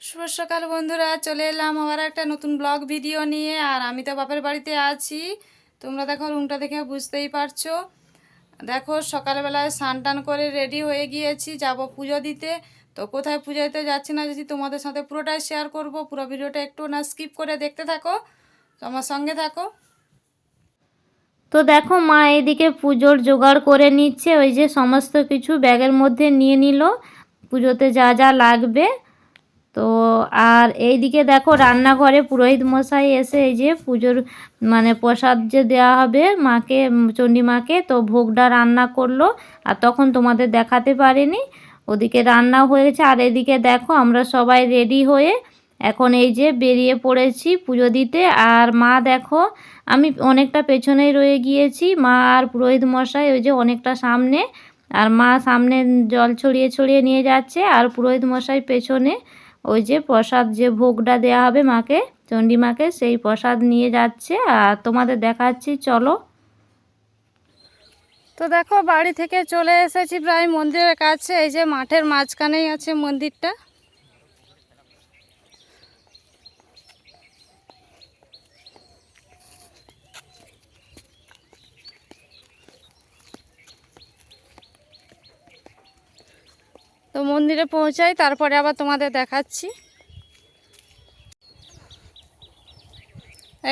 শুভ সকাল বন্ধুরা, চলে এলাম আবার একটা নতুন ব্লগ ভিডিও নিয়ে, আর আমি তো বাপের বাড়িতে আছি। তোমরা দেখো রুমটা দেখে বুঝতেই পারছ। দেখো, সকালবেলায় স্নান টান করে রেডি হয়ে গিয়েছি, যাব পুজো দিতে। তো কোথায় পুজো দিতে যাচ্ছি না, যদি তোমাদের সাথে পুরোটাই শেয়ার করব, পুরো ভিডিওটা একটু না স্কিপ করে দেখতে থাকো। তো আমার সঙ্গে থাকো। তো দেখো, মা এদিকে পুজোর জোগাড় করে নিচ্ছে, ওই যে সমস্ত কিছু ব্যাগের মধ্যে নিয়ে নিল। পুজোতে যা যা লাগবে তো আর এইদিকে দেখো রান্নাঘরে পুরোহিত মশাই এসে এই যে পুজোর মানে প্রসাদ যে দেওয়া হবে মাকে, চণ্ডী মাকে, তো ভোগটা রান্না করল। আর তখন তোমাদের দেখাতে পারিনি। ওদিকে রান্না হয়েছে। আর এদিকে দেখো আমরা সবাই রেডি হয়ে এখন এই যে বেরিয়ে পড়েছি পুজো দিতে। আর মা দেখো, আমি অনেকটা পেছনেই রয়ে গিয়েছি। মা আর পুরোহিত মশাই ওই যে অনেকটা সামনে। আর মা সামনে জল ছড়িয়ে ছড়িয়ে নিয়ে যাচ্ছে। আর পুরোহিত মশাই পেছনে ওই যে প্রসাদ যে ভোগটা দেয়া হবে মাকে চণ্ডীমাকে সেই প্রসাদ নিয়ে যাচ্ছে আর তোমাদের দেখাচ্ছি, চলো। তো দেখো, বাড়ি থেকে চলে এসেছি প্রায় মন্দিরের কাছে, এই যে মাঠের মাঝখানেই আছে মন্দিরটা। মন্দিরে পৌঁছাই, তারপরে আবার তোমাদের দেখাচ্ছি।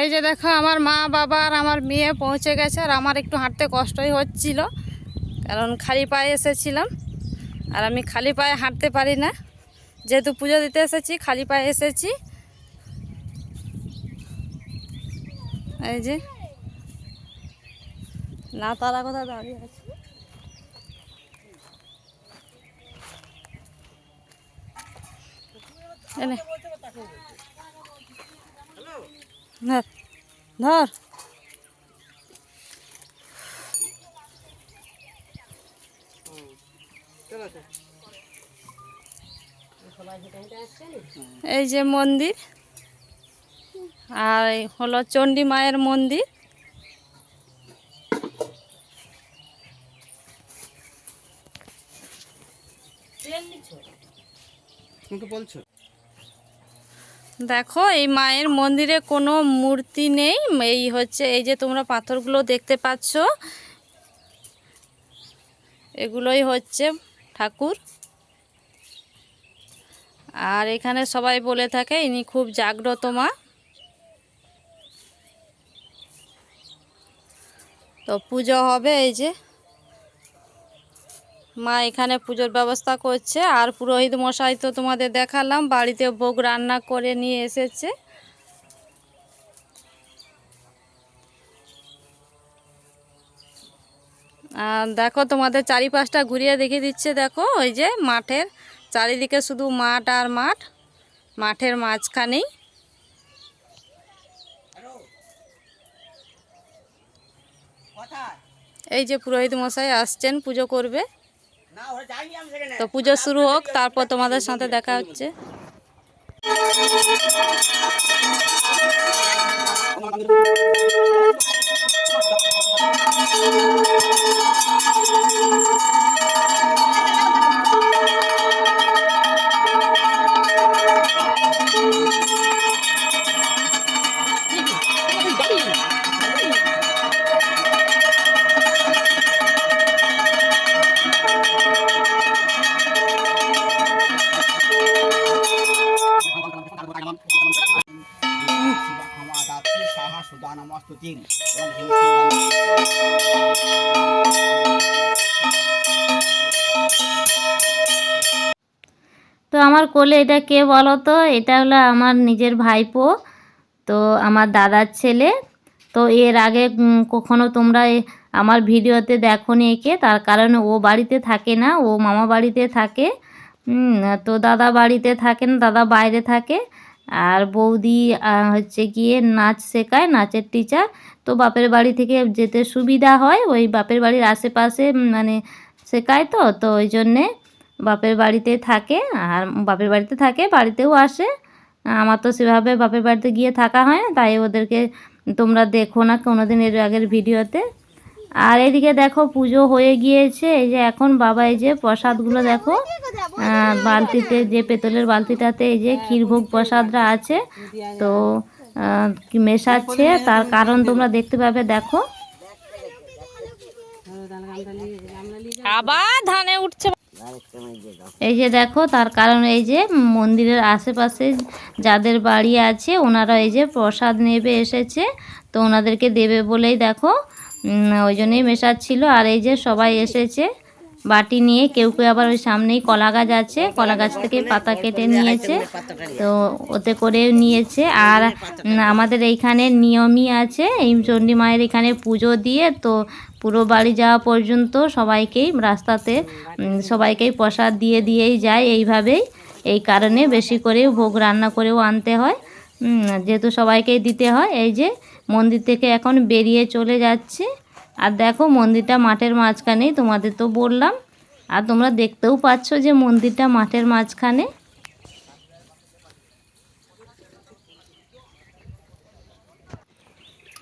এই যে দেখো, আমার মা, বাবা আর আমার মেয়ে পৌঁছে গেছে, আর আমার একটু হাঁটতে কষ্টই হচ্ছিল, কারণ খালি পায়ে এসেছিলাম, আর আমি খালি পায়ে হাঁটতে পারি না। যেহেতু পুজো দিতে এসেছি, খালি পায়ে এসেছি। এই যে না তারা কোথায় দাঁড়িয়ে আছে? এনে। ধর ধর। এই যে মন্দির আর হলো চণ্ডী মায়ের মন্দির। বলছো? দেখো, এই মায়ের মন্দিরে কোনো মূর্তি নেই। এই হচ্ছে, এই যে তোমরা পাথরগুলো দেখতে পাচ্ছ, এগুলোই হচ্ছে ঠাকুর। আর এখানে সবাই বলে থাকে, ইনি খুব জাগ্রত মা। তো পুজো হবে এই যে। মা এখানে পুজোর ব্যবস্থা করছে। আর পুরোহিত মশাই তো তোমাদের দেখালাম বাড়িতে ভোগ রান্না করে নিয়ে এসেছে। আর দেখো তোমাদের চারিপাশটা ঘুরিয়ে দেখিয়ে দিচ্ছে দেখো ওই যে মাঠের চারিদিকে শুধু মাঠ আর মাঠ মাঠের মাঝখানেই। এই যে পুরোহিত মশাই আসছেন পুজো করবে। তো পুজো শুরু হোক তারপর তোমাদের সাথে দেখা হচ্ছে। তো আমার কোলে এটা কে বলো তো এটা হলো আমার নিজের ভাইপো, তো আমার দাদার ছেলে। তো এর আগে কখনো তোমরা আমার ভিডিওতে দেখোনি একে, তার কারণে ও বাড়িতে থাকে না, ও মামা বাড়িতে থাকে। তো দাদা বাড়িতে থাকে না, দাদা বাইরে থাকে। আর বৌদি হচ্ছে গিয়ে নাচ শেখায়, নাচের টিচার তো বাপের বাড়ি থেকে যেতে সুবিধা হয়, ওই বাপের বাড়ির আশেপাশে মানে শেখায় তো তো ওই জন্যে বাপের বাড়িতে থাকে। আর বাপের বাড়িতে থাকে, বাড়িতেও আসে। আমার তো সেভাবে বাপের বাড়িতে গিয়ে থাকা হয় না, তাই ওদেরকে তোমরা দেখো না কোনোদিন এর আগের ভিডিওতে। আর এদিকে দেখো পুজো হয়ে গিয়েছে এই যে এখন বাবা এই যে প্রসাদগুলো দেখো বালতিতে যে পেতলের বালতিটাতে এই যে ক্ষীরভোগ প্রসাদরা আছে তো মেশাচ্ছে। তার কারণ তোমরা দেখতে পাবে দেখো। আবার ধানে উঠছে। এই যে দেখো তার কারণ এই যে মন্দিরের আশেপাশে যাদের বাড়ি আছে ওনারা এই যে প্রসাদ নেবে এসেছে। তো ওনাদেরকে দেবে বলেই দেখো ওই জন্যই মেশাচ্ছিল। আর এই যে সবাই এসেছে, বাটি নিয়ে, কেউ কেউ আবার ওই সামনেই কলা গাছ আছে, কলা গাছ থেকে পাতা কেটে নিয়েছে, তো ওতে করে নিয়েছে। আর আমাদের এইখানে নিয়মই আছে এই চণ্ডী মায়ের এখানে পুজো দিয়ে, তো পুরো বাড়ি যাওয়া পর্যন্ত সবাইকেই রাস্তাতে সবাইকেই প্রসাদ দিয়ে দিয়েই যায়। এইভাবেই, এই কারণে বেশি করে ভোগ রান্না করেও আনতে হয়। যেহেতু সবাইকেই দিতে হয়, এই যে মন্দির থেকে এখন বেরিয়ে চলে যাচ্ছে। আর দেখো, মন্দিরটা মাঠের মাঝখানেই, তোমাদের তো বললাম। আর তোমরা দেখতেও পাচ্ছ যে মন্দিরটা মাঠের মাঝখানে।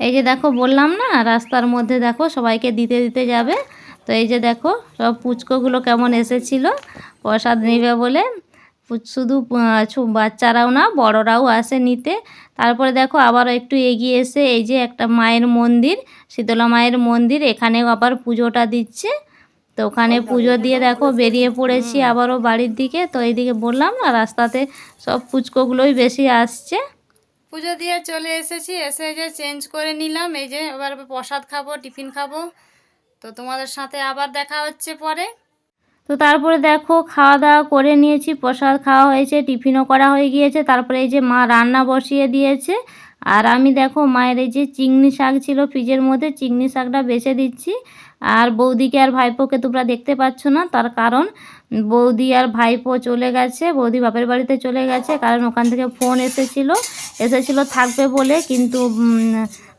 এই যে দেখো, বললাম না, রাস্তার মধ্যে দেখো, সবাইকে দিতে দিতে যাবে। তো এই যে দেখো, সব পুচকোগুলো কেমন এসেছিল, প্রসাদ নেবে বলে। শুধু বাচ্চারাও না বড়রাও আসে নিতে। তারপরে দেখো আবারও একটু এগিয়ে এসে এই যে একটা মায়ের মন্দির শীতলা মায়ের মন্দির এখানেও আবার পুজোটা দিচ্ছে। তো ওখানে পুজো দিয়ে দেখো বেরিয়ে পড়েছি আবারও বাড়ির দিকে। তো এইদিকে বললাম না রাস্তাতে সব পুচকোগুলোই বেশি আসছে। পুজো দিয়ে চলে এসেছি এসে যে চেঞ্জ করে নিলাম। এই যে এবার প্রসাদ খাব টিফিন খাব। তো তোমাদের সাথে আবার দেখা হচ্ছে পরে। তো তারপরে দেখো খাওয়া দাওয়া করে নিয়েছি, প্রসাদ খাওয়া হয়েছে, টিফিনও করা হয়ে গিয়েছে। তারপরে এই যে মা রান্না বসিয়ে দিয়েছে। আর আমি দেখো মায়ের এই যে চিংড়ি শাক ছিল ফ্রিজের মধ্যে, চিংড়ি শাকটা বেছে দিচ্ছি। আর বৌদিকে আর ভাইপোকে তোমরা দেখতে পাচ্ছ না, তার কারণ বৌদি আর ভাইপো চলে গেছে, বৌদি বাপের বাড়িতে চলে গেছে। কারণ ওখান থেকে ফোন এসেছিল এসেছিল থাকবে বলে, কিন্তু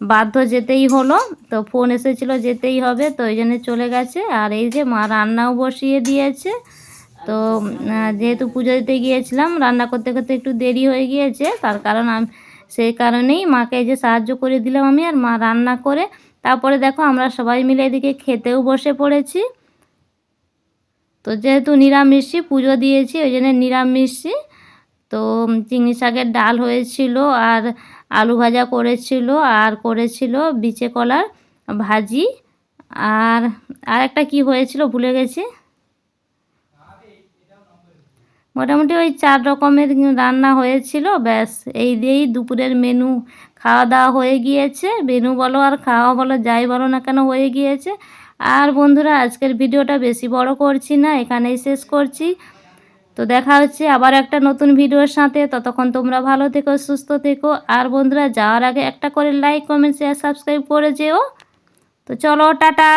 বাধ্য যেতেই হলো। তো ফোন এসেছিল, যেতেই হবে। তো ওই জন্য চলে গেছে। আর এই যে মা রান্নাও বসিয়ে দিয়েছে। তো যেহেতু পুজো দিতে গিয়েছিলাম, রান্না করতে করতে একটু দেরি হয়ে গিয়েছে। তার কারণ আমি সেই কারণেই মাকে যে সাহায্য করে দিলাম আমি আর মা রান্না করে। তারপরে দেখো আমরা সবাই মিলে এদিকে খেতেও বসে পড়েছি। তো যেহেতু নিরামিষই পুজো দিয়েছি, ওই জন্য নিরামিষই। তো চিংড়ি শাকের ডাল হয়েছিল। আর আলু ভাজা করেছিল আর করেছিল বিচে কলার ভাজি। আর আর একটা কি হয়েছিল ভুলে গেছি। মোটামুটি ওই চার রকমের রান্না হয়েছিল, ব্যাস। এই দিয়েই দুপুরের মেনু খাওয়া দাওয়া হয়ে গিয়েছে। মেনু বলো আর খাওয়া বলো, যাই বলো না কেন হয়ে গিয়েছে। আর বন্ধুরা, আজকের ভিডিওটা বেশি বড় করছি না, এখানেই শেষ করছি। তো দেখা হচ্ছে আবার একটা নতুন ভিডিওর সাথে। ততক্ষণ তোমরা ভালো থেকো, সুস্থ থেকো। আর বন্ধুরা, যাওয়ার আগে একটা করে লাইক কমেন্ট শেয়ার সাবস্ক্রাইব করে যেও। তো চলো, টাটা।